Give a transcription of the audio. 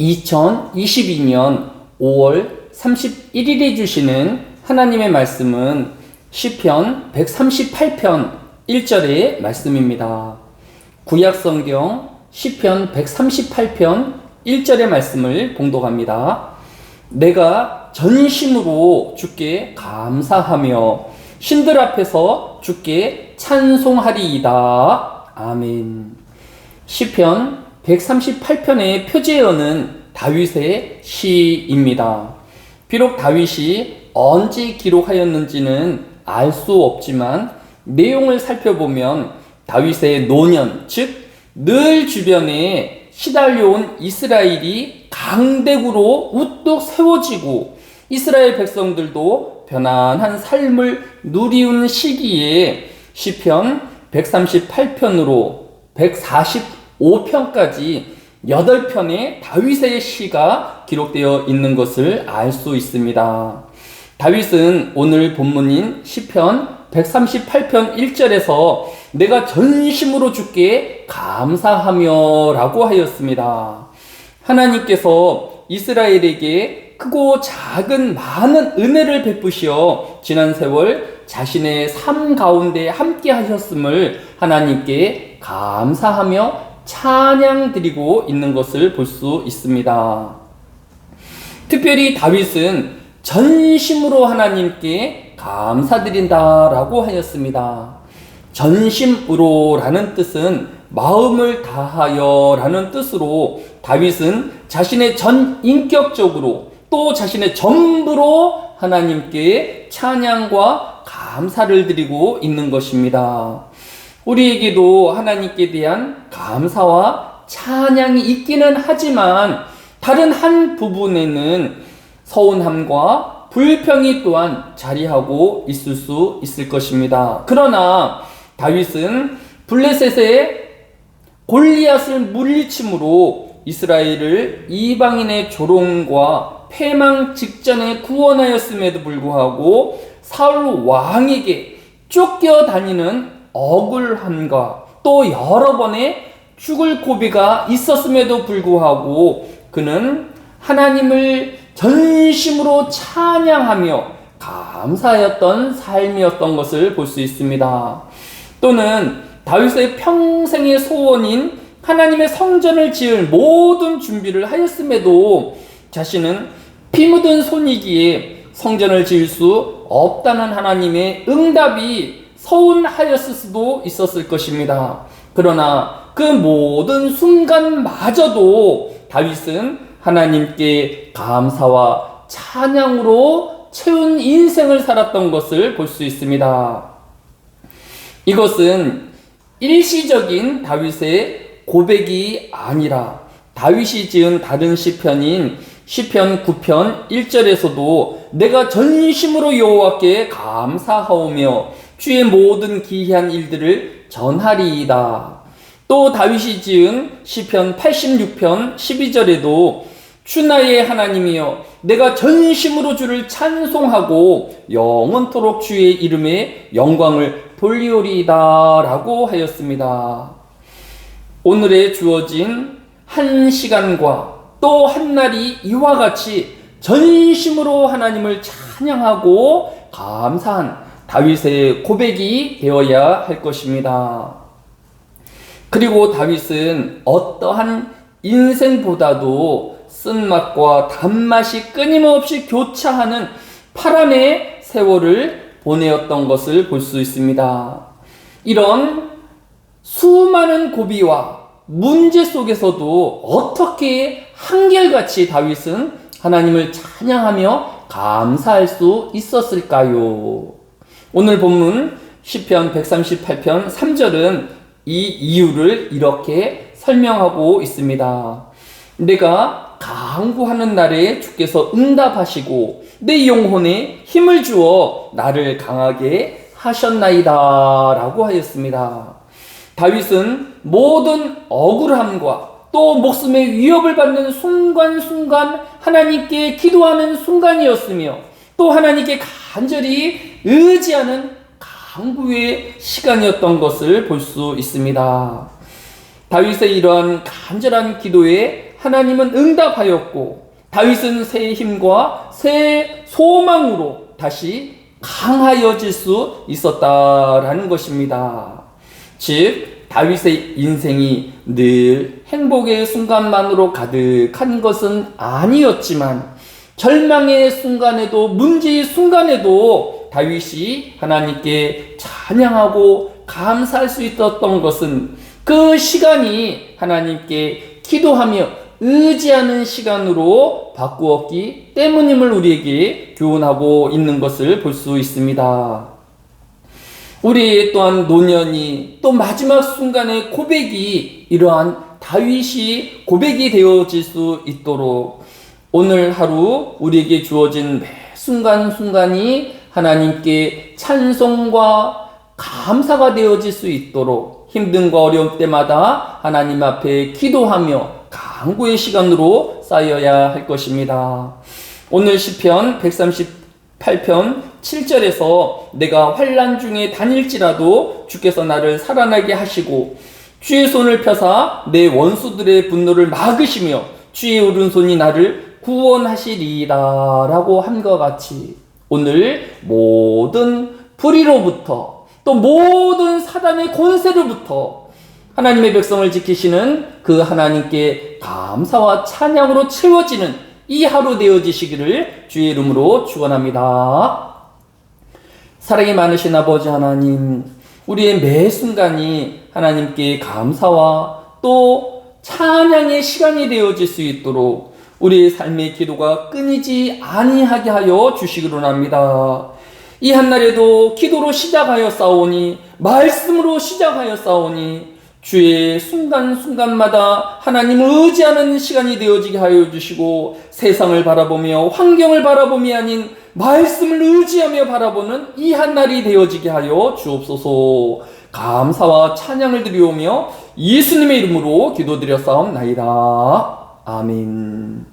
2022년 5월 31일에 주시는 하나님의 말씀은 시편 138편 1절의 말씀입니다. 구약 성경 시편 138편 1절의 말씀을 봉독합니다. 내가 전심으로 주께 감사하며 신들 앞에서 주께 찬송하리이다. 아멘. 시편 138편의 표제어는 다윗의 시입니다. 비록 다윗이 언제 기록하였는지는 알 수 없지만 내용을 살펴보면 다윗의 노년, 즉 늘 주변에 시달려온 이스라엘이 강대국으로 우뚝 세워지고 이스라엘 백성들도 편안한 삶을 누리운 시기에 시편 138편으로 145편까지 8편의 다윗의 시가 기록되어 있는 것을 알 수 있습니다. 다윗은 오늘 본문인 시편 138편 1절에서 내가 전심으로 주께 감사하며 라고 하였습니다. 하나님께서 이스라엘에게 크고 작은 많은 은혜를 베푸시어 지난 세월 자신의 삶 가운데 함께 하셨음을 하나님께 감사하며 찬양 드리고 있는 것을 볼 수 있습니다. 특별히 다윗은 전심으로 하나님께 감사드린다라고 하였습니다. 전심으로라는 뜻은 마음을 다하여라는 뜻으로 다윗은 자신의 전 인격적으로 또 자신의 전부로 하나님께 찬양과 감사를 드리고 있는 것입니다. 우리에게도 하나님께 대한 감사와 찬양이 있기는 하지만 다른 한 부분에는 서운함과 불평이 또한 자리하고 있을 수 있을 것입니다. 그러나 다윗은 블레셋의 골리앗을 물리침으로 이스라엘을 이방인의 조롱과 패망 직전에 구원하였음에도 불구하고 사울 왕에게 쫓겨다니는 억울함과 또 여러 번의 죽을 고비가 있었음에도 불구하고 그는 하나님을 전심으로 찬양하며 감사하였던 삶이었던 것을 볼 수 있습니다. 또는 다윗의 평생의 소원인 하나님의 성전을 지을 모든 준비를 하였음에도 자신은 피 묻은 손이기에 성전을 지을 수 없다는 하나님의 응답이 서운하였을 수도 있었을 것입니다. 그러나 그 모든 순간마저도 다윗은 하나님께 감사와 찬양으로 채운 인생을 살았던 것을 볼 수 있습니다. 이것은 일시적인 다윗의 고백이 아니라 다윗이 지은 다른 시편인 시편 9편 1절에서도 내가 전심으로 여호와께 감사하오며 주의 모든 기이한 일들을 전하리이다. 또 다윗이 지은 시편 86편 12절에도 주 나의 하나님이여 내가 전심으로 주를 찬송하고 영원토록 주의 이름의 영광을 돌리오리이다라고 하였습니다. 오늘에 주어진 한 시간과 또 한 날이 이와 같이 전심으로 하나님을 찬양하고 감사한 다윗의 고백이 되어야 할 것입니다. 그리고 다윗은 어떠한 인생보다도 쓴맛과 단맛이 끊임없이 교차하는 파란의 세월을 보내었던 것을 볼 수 있습니다. 이런 수많은 고비와 문제 속에서도 어떻게 한결같이 다윗은 하나님을 찬양하며 감사할 수 있었을까요? 오늘 본문 10편 138편 3절은 이 이유를 이렇게 설명하고 있습니다. 내가 강구하는 날에 주께서 응답하시고 내 영혼에 힘을 주어 나를 강하게 하셨나이다 라고 하였습니다. 다윗은 모든 억울함과 또 목숨의 위협을 받는 순간순간 하나님께 기도하는 순간이었으며 또 하나님께 간절히 의지하는 강구의 시간이었던 것을 볼 수 있습니다. 다윗의 이러한 간절한 기도에 하나님은 응답하였고 다윗은 새 힘과 새 소망으로 다시 강하여질 수 있었다라는 것입니다. 즉 다윗의 인생이 늘 행복의 순간만으로 가득한 것은 아니었지만 절망의 순간에도 문제의 순간에도 다윗이 하나님께 찬양하고 감사할 수 있었던 것은 그 시간이 하나님께 기도하며 의지하는 시간으로 바꾸었기 때문임을 우리에게 교훈하고 있는 것을 볼 수 있습니다. 우리 또한 노년이 또 마지막 순간의 고백이 이러한 다윗이 고백이 되어질 수 있도록 오늘 하루 우리에게 주어진 매 순간순간이 하나님께 찬송과 감사가 되어질 수 있도록 힘든과 어려움 때마다 하나님 앞에 기도하며 강구의 시간으로 쌓여야 할 것입니다. 오늘 시편 138편 7절에서 내가 환란 중에 다닐지라도 주께서 나를 살아나게 하시고 주의 손을 펴사 내 원수들의 분노를 막으시며 주의 오른손이 나를 구원하시리라라고 함과 같이 오늘 모든 불의로부터 또 모든 사단의 권세로부터 하나님의 백성을 지키시는 그 하나님께 감사와 찬양으로 채워지는 이 하루 되어지시기를 주의 이름으로 축원합니다. 사랑이 많으신 아버지 하나님, 우리의 매 순간이 하나님께 감사와 또 찬양의 시간이 되어질 수 있도록 우리의 삶의 기도가 끊이지 아니하게 하여 주시기로 합니다. 이 한날에도 기도로 시작하여 싸우니 말씀으로 시작하여 싸우니 주의 순간순간마다 하나님을 의지하는 시간이 되어지게 하여 주시고 세상을 바라보며 환경을 바라봄이 아닌 말씀을 의지하며 바라보는 이 한날이 되어지게 하여 주옵소서 감사와 찬양을 드리오며 예수님의 이름으로 기도드려 싸움나이다. 아멘.